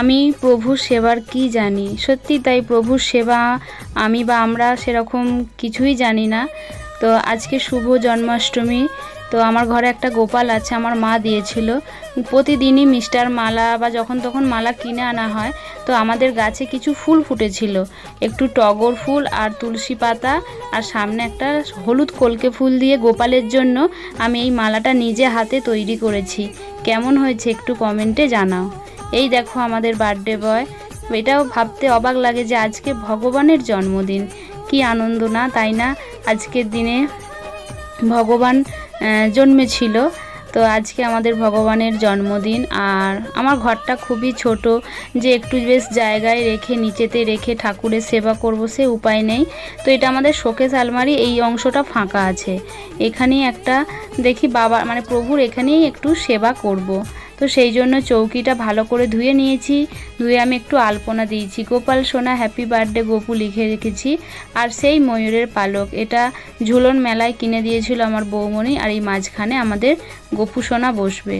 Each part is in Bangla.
আমি প্রভুর সেবার কি জানি? সত্যি তাই প্রভুর সেবা আমি বা আমরা সেরকম কিছুই জানি না। তো আজকে শুভ জন্মাষ্টমী। তো আমার ঘরে একটা গোপাল আছে, আমার মা দিয়েছিল। প্রতিদিনই মিষ্টার মালা বা যখন তখন মালা কিনে আনা হয়, তো আমাদের গাছে কিছু ফুল ফুটেছিল। একটু টগর ফুল আর তুলসী পাতা আর সামনে একটা হলুদ কলকে ফুল দিয়ে গোপালের জন্য আমি এই মালাটা নিজে হাতে তৈরি করেছি। কেমন হয়েছে একটু কমেন্টে জানাও। এই দেখো আমাদের বার্থডে বয় এটাও ভাবতে অবাক লাগে যে আজকে ভগবানের জন্মদিন। কি আনন্দ না, তাই না? আজকের দিনে ভগবান জন্মেছিল। তো আজকে আমাদের ভগবানের জন্মদিন। আর আমার ঘরটা খুবই ছোট। যে একটু বেশ জায়গায় রেখে, নিচেতে রেখে ঠাকুরের সেবা করব সে উপায় নেই। তো এটা আমাদের শোকেস আলমারি, এই অংশটা ফাঁকা আছে। এখানেই একটা দেখি বাবা মানে প্রভুর এখানেই একটু সেবা করব। তো সেই জন্য চৌকিটা ভালো করে ধুয়ে নিয়েছি। ধুয়ে আমি একটু আলপনা দিয়েছি। গোপাল সোনা হ্যাপি বার্থডে গোপু লিখে রেখেছি। আর সেই ময়ূরের পালক, এটা ঝুলন মেলায় কিনে দিয়েছিল আমার বৌমণি আর এই মাঝখানে আমাদের গোপু সোনা বসবে।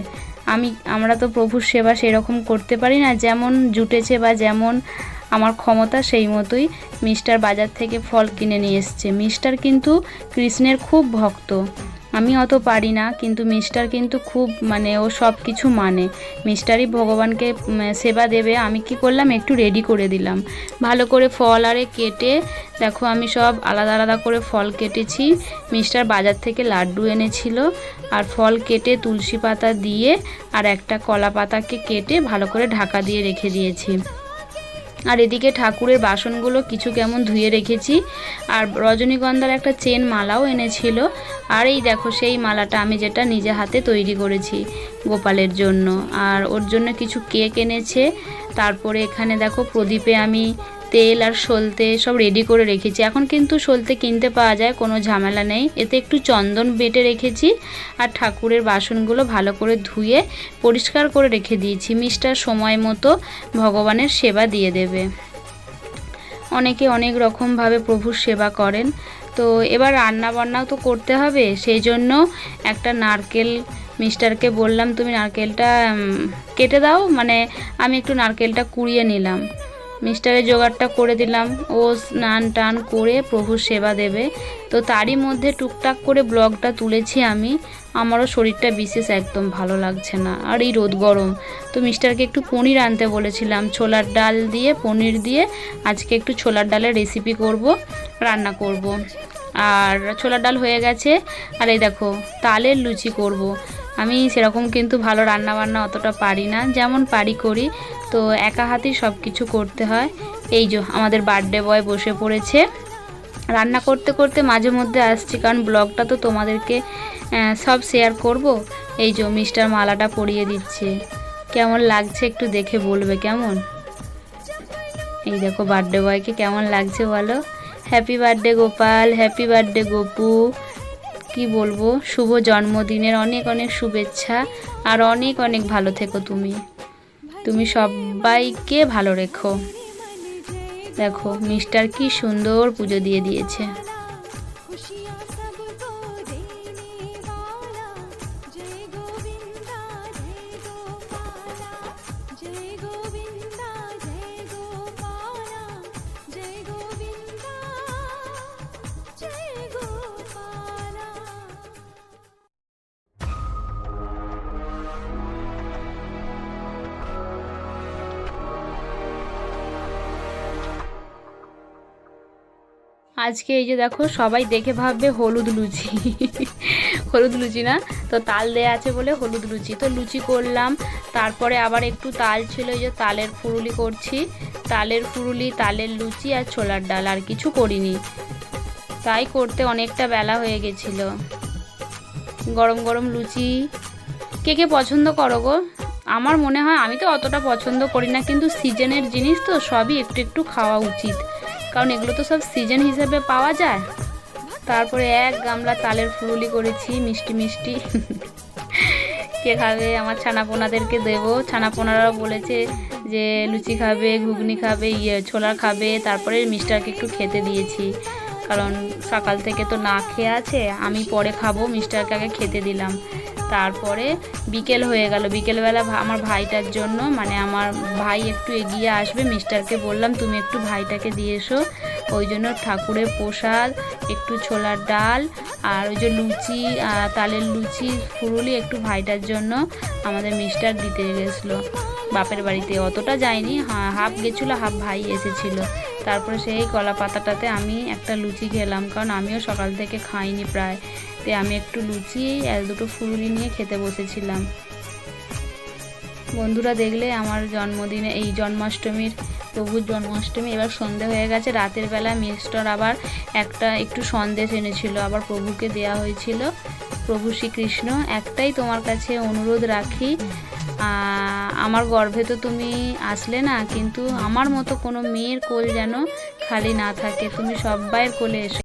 আমি, আমরা তো প্রভুর সেবা সেরকম করতে পারি না, যেমন জুটেছে বা যেমন আমার ক্ষমতা সেই মতোই মিস্টার বাজার থেকে ফল কিনে নিয়ে এসছে। মিস্টার কিন্তু কৃষ্ণের খুব ভক্ত। আমি অত পারি না, কিন্তু মিস্টার কিন্তু খুব মানে ও সব কিছু মানে মিস্টারই ভগবানকে সেবা দেবে, আমি কি করলাম, একটু রেডি করে দিলাম। ভালো করে ফল আরে কেটে, দেখো আমি সব আলাদা আলাদা করে ফল কেটেছি। মিস্টার বাজার থেকে লাড্ডু এনেছিল, আর ফল কেটে তুলসী পাতা দিয়ে, আর একটা কলা পাতাকে কেটে ভালো করে ঢাকা দিয়ে রেখে দিয়েছি। আর এদিকে ঠাকুরের বাসনগুলো কিছু কেমন ধুয়ে রেখেছি। আর রজনীগন্ধার একটা চেন মালাও এনেছিল। আর এই দেখো, সেই মালাটা আমি যেটা নিজে হাতে তৈরি করেছি গোপালের জন্য। আর ওর জন্য কিছু কেক এনেছে। তারপরে এখানে দেখো প্রদীপে আমি তেল আর সলতে সব রেডি করে রেখেছি। এখন কিন্তু সলতে কিনতে পাওয়া যায়, কোনো ঝামেলা নেই। এতে একটু চন্দন বেটে রেখেছি আর ঠাকুরের বাসনগুলো ভালো করে ধুয়ে পরিষ্কার করে রেখে দিয়েছি। মিষ্টার সময় মতো ভগবানের সেবা দিয়ে দেবে। অনেকে অনেক রকমভাবে প্রভুর সেবা করেন। তো এবার রান্না বান্নাও তো করতে হবে, সেই জন্য একটা নারকেল মিস্টারকে বললাম, তুমি নারকেলটা কেটে দাও। মানে আমি একটু নারকেলটা কুড়িয়ে নিলাম। মিস্টারের জোগাড়টা করে দিলাম। ও স্নান টান করে প্রভুর সেবা দেবে। তো তারই মধ্যে টুকটাক করে ব্লগটা তুলেছি আমি। আমারও শরীরটা বিশেষ একদম ভালো লাগছে না। আর এই রোদ গরম। তো মিস্টারকে একটু পনির আনতে বলেছিলাম। ছোলার ডাল দিয়ে, পনির দিয়ে আজকে একটু ছোলার ডালের রেসিপি করব, রান্না করব। আর ছোলার ডাল হয়ে গেছে। আর এই দেখো, তালের লুচি করব। আমি সেরকম কিন্তু ভালো রান্না বান্না অতটা পারি না, যেমন পারি করি। তো একা হাতেই সব কিছু করতে হয়। এই যে আমাদের বার্থডে বয় বসে পড়েছে। রান্না করতে করতে মাঝে মধ্যে আসছি, কারণ ব্লগটা তো তোমাদেরকে সব শেয়ার করব। এই যে মিস্টার মালাটা পরিয়ে দিচ্ছে। কেমন লাগছে একটু দেখে বলবে কেমন? এই দেখো বার্থডে বয়কে কেমন লাগছে বলো? Happy birthday Gopal happy birthday Gopu. কি বলব? শুভ জন্মদিনের অনেক অনেক শুভেচ্ছা আর অনেক অনেক ভালো থেকো তুমি। তুমি সবাইকে ভালো রেখো। দেখো, মিস্টার কি সুন্দর পুজো দিয়ে দিয়েছে। আজকে এই যে দেখো, সবাই দেখে ভাববে হলুদ লুচি। হলুদ লুচি না? তো তাল দেয়া আছে বলে হলুদ লুচি। তো লুচি করলাম, তারপরে আবার একটু তাল ছিল, এই যে তালের ফুরুলি করছি। তালের ফুরুলি, তালের লুচি আর ছোলার ডাল, আর কিছু করিনি। তাই করতে অনেকটা বেলা হয়ে গেছিল। গরম গরম লুচি। কে কে পছন্দ করো গো? আমার মনে হয় আমি তো অতটা পছন্দ করি না, কিন্তু সিজনের জিনিস তো সবই একটু একটু খাওয়া উচিত। কারণ এগুলো তো সব সিজন হিসেবে পাওয়া যায়। তারপরে এক গামলা তালের ফুরুলি করেছি, মিষ্টি মিষ্টি। কে খাবে? আমার ছানাপোনাদেরকে দেবো। ছানাপোনারাও বলেছে যে, লুচি খাবে, ঘুগনি খাবে ইয়ে ছোলা খাবে। তারপরে মিষ্টারকে একটু খেতে দিয়েছি। কারণ সকাল থেকে তো না খেয়ে আছে, আমি পরে খাব, মিষ্টারকে আগে খেতে দিলাম। তারপরে বিকেল হয়ে গেল। বিকেলবেলা আমার ভাইটার জন্য মানে আমার ভাই একটু এগিয়ে আসবে, মিস্টারকে বললাম, তুমি একটু ভাইটাকে দিয়ে এসো। ওই জন্য ঠাকুরের প্রসাদ, একটু ছোলার ডাল, আর ওই যে লুচি তালের লুচি, ফুরুলি একটু ভাইটার জন্য আমাদের মিস্টার দিতে গেছিল। বাপের বাড়িতে। অতটা যায়নি হাফ গেছিল হাফ ভাই এসেছিল। তারপরে সেই কলা পাতাটাতে আমি একটা লুচি খেলাম, কারণ আমিও সকাল থেকে খাইনি প্রায়। তো আমি একটু লুচি আর দুটো ফুরুলি নিয়ে খেতে বসেছিলাম। বন্ধুরা দেখলে আমার জন্মদিনে, এই জন্মাষ্টমীর, প্রভুর জন্মাষ্টমী এবার সন্ধে হয়ে গেছে, রাতের বেলা মিস্টার আবার একটা একটু সন্দেশ এনেছিল, আবার প্রভুকে দেয়া হয়েছিল। প্রভু শ্রীকৃষ্ণ, একটাই তোমার কাছে অনুরোধ রাখি। আমার গর্ভে তো তুমি আসলে না, কিন্তু আমার মতো কোনো মেয়ের কোল যেন খালি না থাকে, তুমি সব্বাইয়ের কোলে এসো।